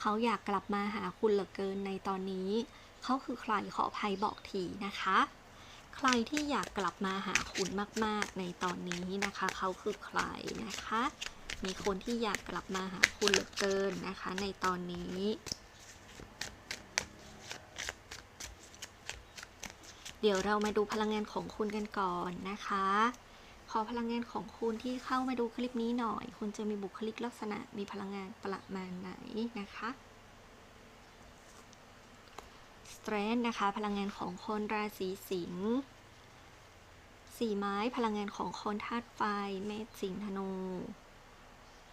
เขาอยากกลับมาหาคุณเหลือเกินในตอนนี้ เขาคือใครขออภัยบอกทีนะคะ ใครที่อยากกลับมาหาคุณมาก ๆ ในตอนนี้นะคะ เขาคือใครนะคะ มีคนที่อยากกลับมาหาคุณเหลือเกินนะคะ ในตอนนี้เดี๋ยวเรามาดูพลังงานของคุณกันก่อนนะคะ ขอพลังงานของคุณที่เข้ามาดูคลิปนี้หน่อย คุณจะมีบุคลิกลักษณะมีพลังงานประมาณไหนนะคะ Strength นะคะ พลังงานของคนราศีสิงห์สี่ไม้พลังงานของคนธาตุไฟ เมษสิงห์ธนู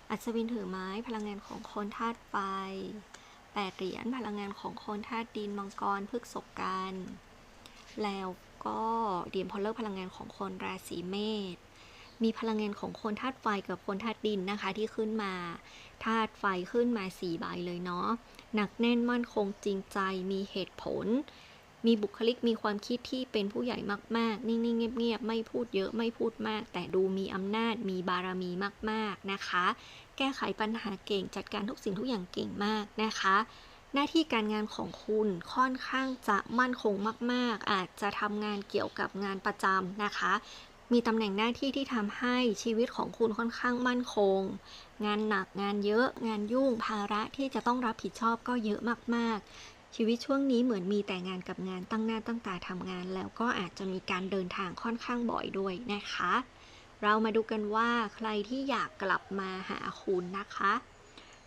อัศวินถือไม้พลังงานของคนธาตุไฟแปดเหรียญพลังงานของคนธาตุดินมังกรพฤกษกันแล้วก็เดียมพอลเลอร์พลังงานของคนราศีเมษ มีพลังงานของคนธาตุไฟกับคนธาตุดินนะคะที่ขึ้นมาธาตุไฟขึ้นมาสี่ใบเลยเนาะหนักแน่นมั่นคงจริงใจมีเหตุผล มีบุคลิกมีความคิดที่เป็นผู้ใหญ่มากๆ นิ่ง ๆ เงียบ ๆ ไม่พูดเยอะไม่พูดมาก แต่ดูมีอำนาจมีบารมีมาก ๆ นะคะ แก้ไขปัญหาเก่งจัดการทุกสิ่งทุกอย่างเก่งมากนะคะหน้าที่การงานของคุณค่อนข้างจะมั่นคงมาก ๆ อาจจะทำงานเกี่ยวกับงานประจำนะคะ มีตำแหน่งหน้าที่ที่ทำให้ชีวิตของคุณค่อนข้างมั่นคง งานหนักงานเยอะ งานยุ่งภาระที่จะต้องรับผิดชอบก็เยอะมากๆ ชีวิตช่วงนี้เหมือนมีแต่งานกับงานตั้งหน้าตั้งตาทำงาน แล้วก็อาจจะมีการเดินทางค่อนข้างบ่อยด้วยนะคะ เรามาดูกันว่าใครที่อยากกลับมาหาคุณนะคะ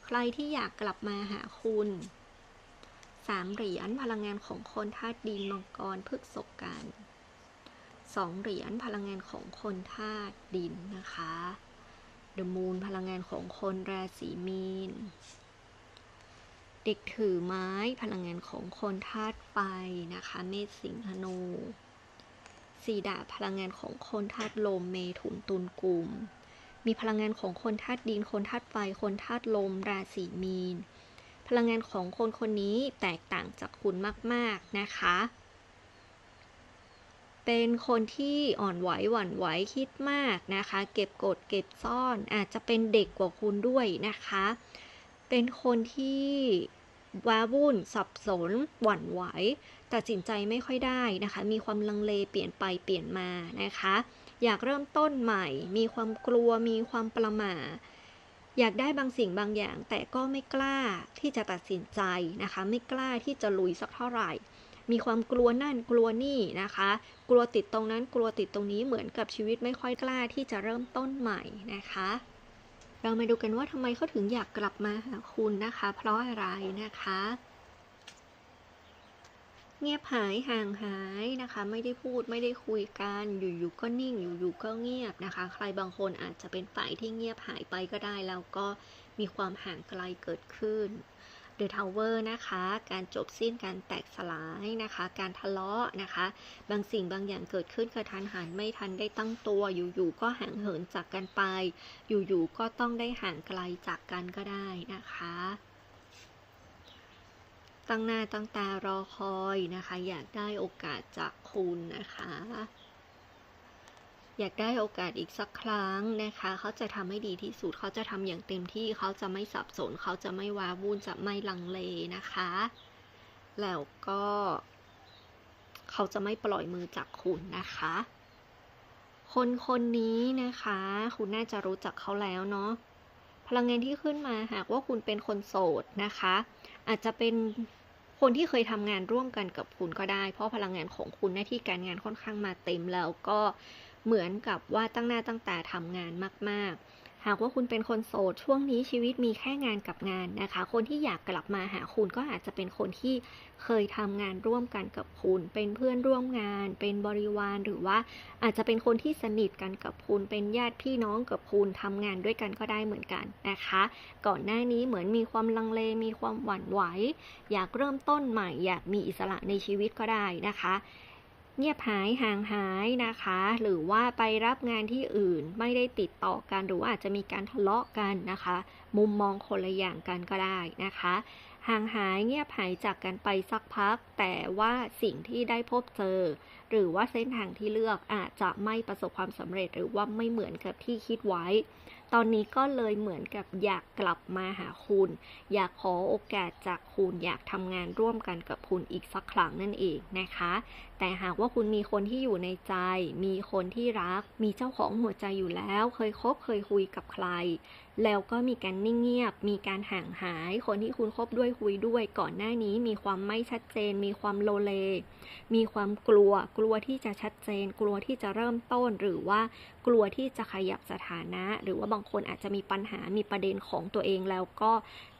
ใครที่อยากกลับมาหาคุณสามเหรียญพลังงานของคนธาตุดินมังกรพฤกษกกัน สองเหรียญพลังงานของคนธาตุดินนะคะเดอะมูนพลังงานของคนราศีมีน เด็กถือไม้พลังงานของคนธาตุไฟนะคะ เมษสิงห์ธนูสีดาพลังงานของคนธาตุลมเมถุนตุลกลุ่ม มีพลังงานของคนธาตุดิน คนธาตุไฟ คนธาตุลม ราศีมีน พลังงานของคนคนนี้แตกต่างจากคุณมาก ๆ นะคะ เป็นคนที่อ่อนไหวหวั่นไหวคิดมากนะคะ เก็บกดเก็บซ่อนอาจจะเป็นเด็กกว่าคุณด้วยนะคะ เป็นคนที่ว้าวุ่น สับสน หวั่นไหวตัดสินใจไม่ค่อยได้นะคะ มีความลังเลเปลี่ยนไปเปลี่ยนมานะคะ อยากเริ่มต้นใหม่ มีความกลัว มีความประหม่าอยากได้บางสิ่งบางอย่าง แต่ก็ไม่กล้าที่จะตัดสินใจนะคะ ไม่กล้าที่จะลุยสักเท่าไหร่ มีความกลัวนั่นกลัวนี่นะคะ กลัวติดตรงนั้นกลัวติดตรงนี้เหมือนกับชีวิตไม่ค่อยกล้าที่จะเริ่มต้นใหม่นะคะ เรามาดูกันว่าทำไมเขาถึงอยากกลับมาหาคุณนะคะ เพราะอะไรนะคะ เงียบหายห่างหายนะคะ ไม่ได้พูดไม่ได้คุยกันอยู่ๆก็นิ่งอยู่ๆก็เงียบนะคะ ใครบางคนอาจจะเป็นฝ่ายที่เงียบหายไปก็ได้แล้วก็มีความห่างไกลเกิดขึ้น The Tower นะคะ การจบสิ้นการแตกสลายนะคะ การทะเลาะนะคะ บางสิ่งบางอย่างเกิดขึ้นกระทันหันไม่ทันได้ตั้งตัว อยู่ๆก็ห่างเหินจากกันไป อยู่ๆก็ต้องได้ห่างไกลจากกันก็ได้นะคะตั้งหน้าตั้งตารอคอยนะคะ อยากได้โอกาสจากคุณนะคะ อยากได้โอกาสอีกสักครั้งนะคะ เขาจะทำให้ดีที่สุด เขาจะทำอย่างเต็มที่ เขาจะไม่สับสน เขาจะไม่ว้าวุ่น จะไม่ลังเลนะคะ แล้วก็ เขาจะไม่ปล่อยมือจากคุณนะคะ คนคนนี้นะคะ คุณน่าจะรู้จักเขาแล้วเนาะ พลังงานที่ขึ้นมาหากว่าคุณเป็นคนโสดนะคะ อาจจะเป็นคนที่เคยทำงานร่วมกันกับคุณก็ได้ เพราะพลังงานของคุณหน้าที่การงานค่อนข้างมาเต็มแล้วก็ เหมือนกับว่าตั้งหน้าตั้งตาทำงานมาก ๆ หากว่าคุณเป็นคนโสดช่วงนี้ชีวิตมีแค่งานกับงานนะคะ คนที่อยากกลับมาหาคุณก็อาจจะเป็นคนที่เคยทำงานร่วมกันกับคุณ เป็นเพื่อนร่วมงาน เป็นบริวารหรือว่าอาจจะเป็นคนที่สนิทกันกับคุณ เป็นญาติพี่น้องกับคุณทำงานด้วยกันก็ได้เหมือนกันนะคะ ก่อนหน้านี้เหมือนมีความลังเลมีความหวั่นไหว อยากเริ่มต้นใหม่ อยากมีอิสระในชีวิตก็ได้นะคะ เงียบหายห่างหายนะคะ หรือว่าไปรับงานที่อื่นไม่ได้ติดต่อกันหรือว่าอาจจะมีการทะเลาะกันนะคะ มุมมองคนละอย่างกันก็ได้นะคะ ห่างหายเงียบหายจากกันไปสักพัก แต่ว่าสิ่งที่ได้พบเจอ หรือว่าเส้นทางที่เลือกอาจจะไม่ประสบความสำเร็จหรือว่าไม่เหมือนกับที่คิดไว้ ตอนนี้ก็เลยเหมือนกับอยากกลับมาหาคุณ อยากขอโอกาสจากคุณอยากทำงานร่วมกันกับคุณอีกสักครั้งนั่นเองนะคะ แต่หากว่าคุณมีคนที่อยู่ในใจ มีคนที่รัก มีเจ้าของหัวใจอยู่แล้ว เคยคบเคยคุยกับใคร แล้วก็มีการนิ่งเงียบ มีการห่างหาย คนที่คุณคบด้วยคุยด้วย ก่อนหน้านี้มีความไม่ชัดเจน มีความโลเล มีความกลัว กลัวที่จะชัดเจน กลัวที่จะเริ่มต้น หรือว่ากลัวที่จะขยับสถานะ หรือว่าบางคนอาจจะมีปัญหา มีประเด็นของตัวเองแล้วก็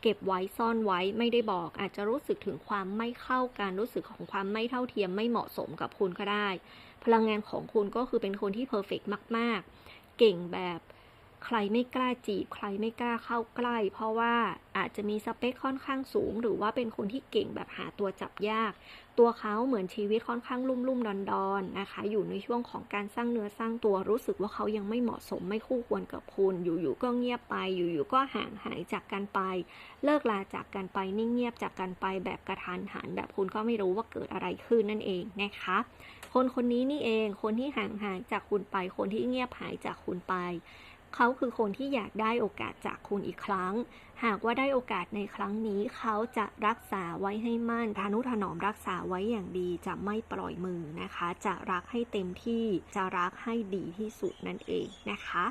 เก็บไว้ซ่อนไว้ไม่ได้บอก อาจจะรู้สึกถึงความไม่เข้ากัน รู้สึกของความไม่เท่าเทียม ไม่เหมาะสมกับคุณก็ได้ พลังงานของคุณก็คือเป็นคนที่เพอร์เฟกมาก ๆ เก่งแบบ ใครไม่กล้าจีบ ใครไม่กล้าเข้าใกล้ เพราะว่าอาจจะมีสเปคค่อนข้างสูง หรือว่าเป็นคนที่เก่งแบบหาตัวจับยาก ตัวเขาเหมือนชีวิตค่อนข้างลุ่มลุ่มดอนดอนนะคะ อยู่ในช่วงของการสร้างเนื้อสร้างตัวรู้สึกว่าเขายังไม่เหมาะสมไม่คู่ควรกับคุณ อยู่ๆก็เงียบไป อยู่ๆก็ห่างหายจากกันไป เลิกลาจากกันไปนิ่งเงียบจากกันไปแบบกระทันหัน แบบคุณก็ไม่รู้ว่าเกิดอะไรขึ้นนั่นเองนะคะ คนคนนี้นี่เองคนที่ห่างหายจากคุณไป คนที่เงียบหายจากคุณไป เขาคือคนที่อยากได้โอกาสจากคุณอีกครั้ง หากว่าได้โอกาสในครั้งนี้ เขาจะรักษาไว้ให้มั่นทานุถนอมรักษาไว้อย่างดีจะไม่ปล่อยมือนะคะ จะรักให้เต็มที่จะรักให้ดีที่สุดนั่นเองนะคะ